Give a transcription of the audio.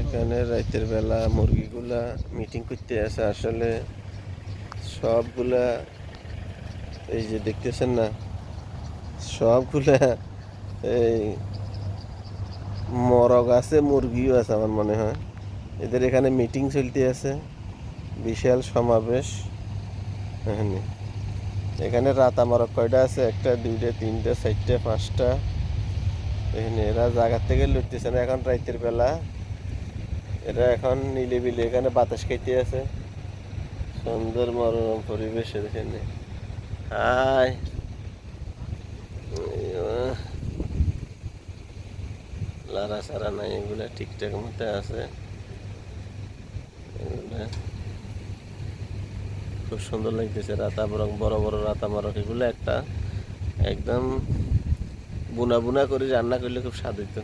এখানে রাতের বেলা মুরগিগুলা মিটিং করতে আসে। আসলে সবগুলা এই যে দেখতেছেন না, সবগুলা এই মরগ আছে, মুরগিও আছে আমার মনে হয়। এদের এখানে মিটিং চলতে আছে বিশাল সমাবেশ এখানে। রাতা মরক কয়টা আছে? একটা, দুইটা, তিনটা, চারটা, পাঁচটা। এখানে এরা জায়গার থেকে লুটতেছে না, এখন রাতের বেলা। এরা এখন নিলে বিলে এখানে বাতাস খাইতে আছে। সুন্দর মনোরম পরিবেশ এখানে। হাই। লারা সারা নাই, এগুলা ঠিকঠাক মতো আছে। খুব সুন্দর লাগতেছে রাতা বরং বড় বড় রাতা মারক এগুলো একটা একদম বুনা বুনা করে রান্না করলে খুব স্বাদ হইতো।